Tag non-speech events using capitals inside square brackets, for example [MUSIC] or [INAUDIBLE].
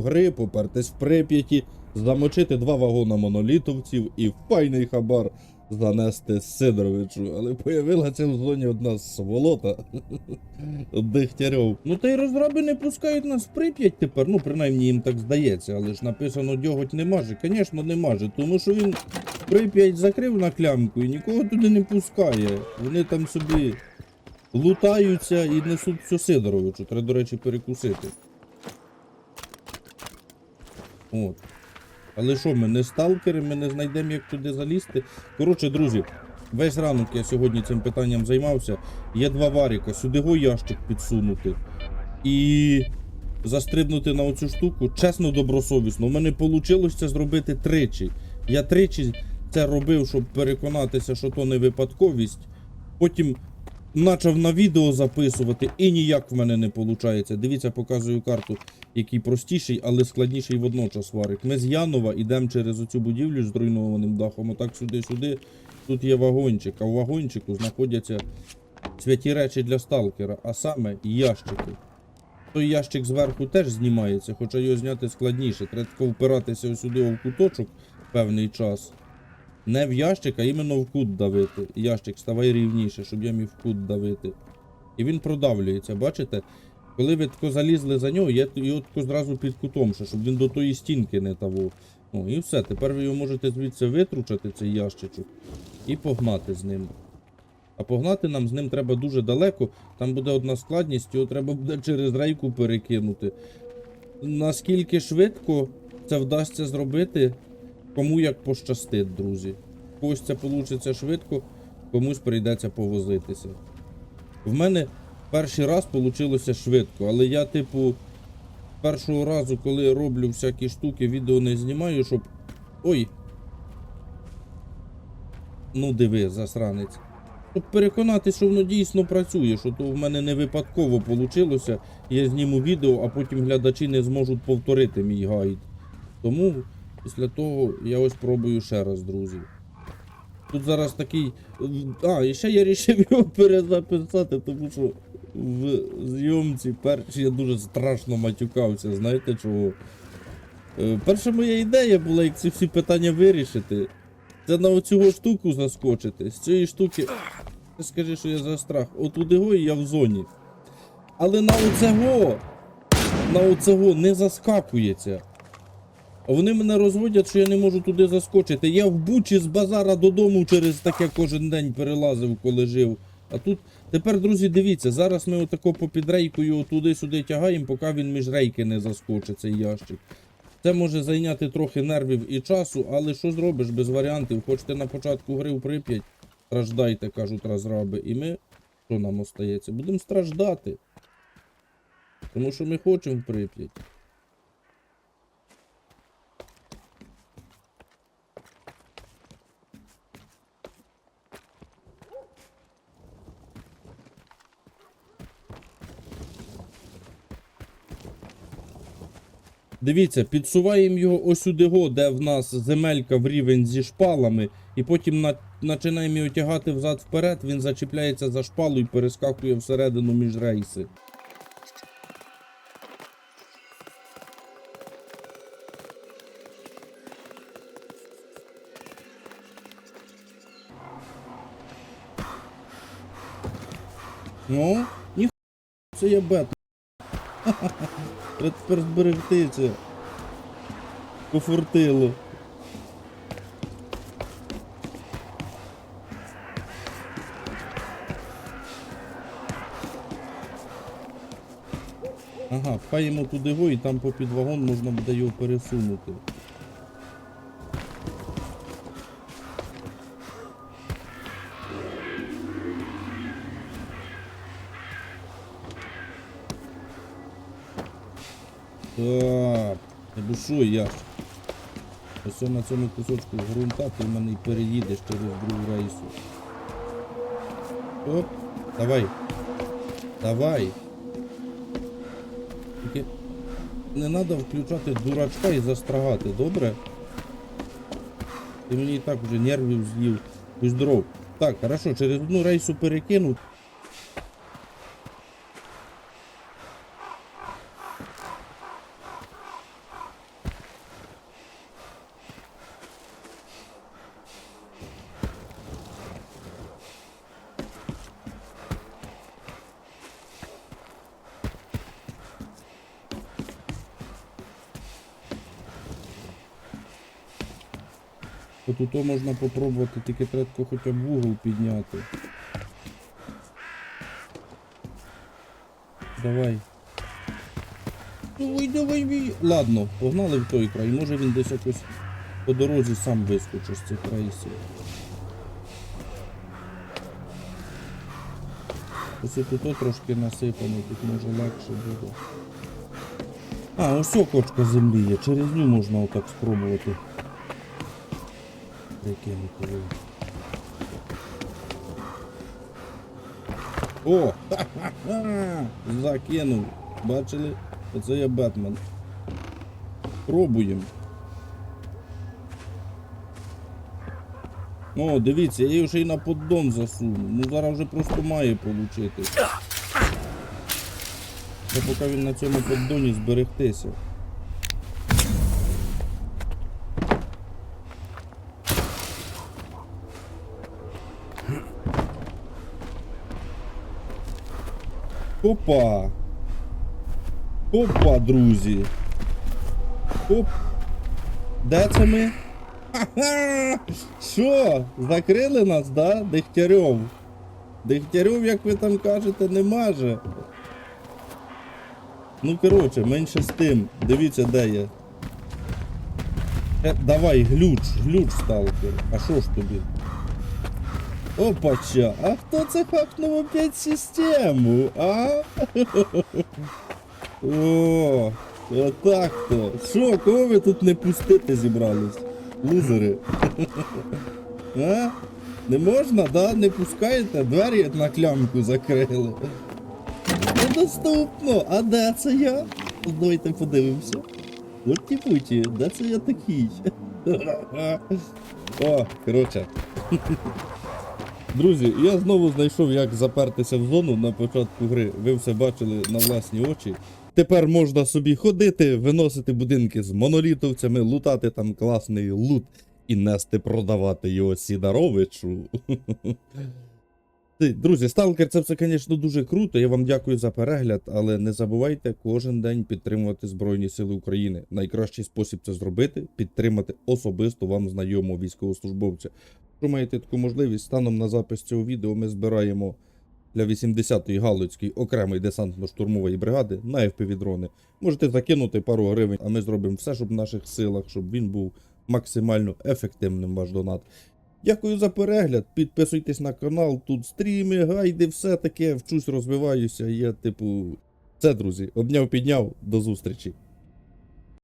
гри, попертись в Прип'яті, замочити два вагона монолітовців і в файний хабар занести Сидоровичу. Але появилася в зоні одна сволота [LAUGHS] Дегтярьов. Ну та й розраби не пускають нас в Прип'ять тепер. Ну, принаймні їм так здається, але ж написано дьоготь не маже. Звісно, не маже, тому що він Прип'ять закрив на клямку і нікого туди не пускає. Вони там собі лутаються і несуть все Сидоровичу. Треба, до речі, перекусити. От. Але що, ми не сталкери, ми не знайдемо, як туди залізти. Коротше, друзі, весь ранок я сьогодні цим питанням займався. Є два варіка, сюди го ящик підсунути. І застрибнути на оцю штуку, чесно, добросовісно. У мене вийшло це зробити тричі. Я тричі це робив, щоб переконатися, що то не випадковість. Потім почав на відео записувати, і ніяк в мене не виходить. Дивіться, показую карту, який простіший, але складніший водночас варик. Ми з Янова йдемо через оцю будівлю з зруйнованим дахом, отак сюди-сюди. Тут є вагончик, а в вагончику знаходяться святі речі для сталкера, а саме ящики. Той ящик зверху теж знімається, хоча його зняти складніше. Треба впиратися сюди в куточок певний час. Не в ящик, а іменно в кут давити. Ящик, ставай рівніше, щоб я міг в кут давити. І він продавлюється, бачите? Коли ви тако залізли за нього, я його тако зразу під кутом, щоб він до тої стінки не тавав. О, і все. Тепер ви його можете звідси витручати, цей ящичок, і погнати з ним. А погнати нам з ним треба дуже далеко. Там буде одна складність, його треба буде через рейку перекинути. Наскільки швидко це вдасться зробити, кому як пощастить, друзі. Когось це вийде швидко, комусь прийдеться повозитися. В мене перший раз вийшло швидко, але я, типу, першого разу, коли роблю всякі штуки, відео не знімаю, щоб. Ой! Ну, диви, засранець. Щоб переконатися, що воно дійсно працює, що то в мене не випадково вийшло. Я зніму відео, а потім глядачі не зможуть повторити мій гайд. Тому після того я ось пробую ще раз, друзі. Тут зараз такий. А, і ще я вирішив [LAUGHS] його перезаписати, тому що в зйомці першій я дуже страшно матюкався, знаєте чого? Е, Перша моя ідея була, як ці всі питання вирішити. Це на оцю штуку заскочити. З цієї штуки. Скажи, що я за страх. От у Дего я в зоні. Але на оцього, на оцього не заскакується. Вони мене розводять, що я не можу туди заскочити. Я в бучі з базара додому через таке кожен день перелазив, коли жив. А тут тепер, друзі, дивіться, зараз ми отако попід рейкою туди-сюди тягаємо, поки він між рейки не заскочить, цей ящик. Це може зайняти трохи нервів і часу, але що зробиш без варіантів? Хочете на початку гри в Прип'ять? Страждайте, кажуть розраби. І ми, що нам остається? Будемо страждати. Тому що ми хочемо в Прип'ять. Дивіться, підсуваємо його ось сюди, го, де в нас земелька в рівень зі шпалами, і потім на, починаємо його тягати взад вперед, він зачіпляється за шпалу і перескакує всередину між рейси. Ну, ніхуя, це є бета. Треба тепер зберегти це. Кофортило. Ага, пхаємо туди го і там попід вагон можна буде його пересунути. Так, не бушуй я. Ось на цьому кусочку ґрунта ти в мене і переїдеш через другу рейсу. Оп, давай. Давай. Тільки не треба включати дурачка і застрагати, добре? Ти мені і так вже нервів з'їв. Будь здоров. Так, хорошо, через одну рейсу перекинув. От тут можна попробувати, тільки треба хоча б вугол підняти. Давай. Давай, давай, бій. Ладно, погнали в той край. Може він десь якось по дорозі сам вискочить з цих рейсів. Ось тут трошки насипано, тут може легше буде. А, ось о кочка землі є, через ню можна отак спробувати. Прикинути. його. О! Ха-ха-ха! [LAUGHS] Закинув. Бачили? Оце я Бетмен. Пробуємо. О, дивіться, я її вже й на поддон засунув. Ну зараз вже просто має получити. Та поки він на цьому поддоні зберегтися. Опа! Опа, друзі! Оп! Де це ми? Ха-ха! Що? Закрили нас, да? Дегтярьов. Дегтярьов, як ви там кажете, нема же. Ну, коротше, менше з тим. Дивіться, де я. Е, давай, глюч, глюч, сталкер. А що ж тобі? Опача, а хто це хакнув опять систему, а? О, отак то. Що, кого ви тут не пустити зібрались? Лузери. А? Не можна, да? Не пускаєте? Двері на клямку закрили. Недоступно. А де це я? Давайте подивимося. От ті путі, де це я такий? О, коротше. Друзі, я знову знайшов, як запертися в зону на початку гри. Ви все бачили на власні очі. Тепер можна собі ходити, виносити будинки з монолітовцями, лутати там класний лут і нести продавати його Сідаровичу. [LAUGHS] Друзі, сталкер це все, звісно, дуже круто. Я вам дякую за перегляд, але не забувайте кожен день підтримувати Збройні Сили України. Найкращий спосіб це зробити підтримати особисто вам знайомого військовослужбовця. Якщо маєте таку можливість, станом на запис цього відео ми збираємо для 80-ї Галицької окремої десантно-штурмової бригади на FPV-дрони. Можете закинути пару гривень, а ми зробимо все, щоб в наших силах, щоб він був максимально ефективним ваш донат. Дякую за перегляд. Підписуйтесь на канал. Тут стріми, гайди, все таке. Вчусь, розвиваюся. Я, типу, це, друзі, обняв, підняв. До зустрічі.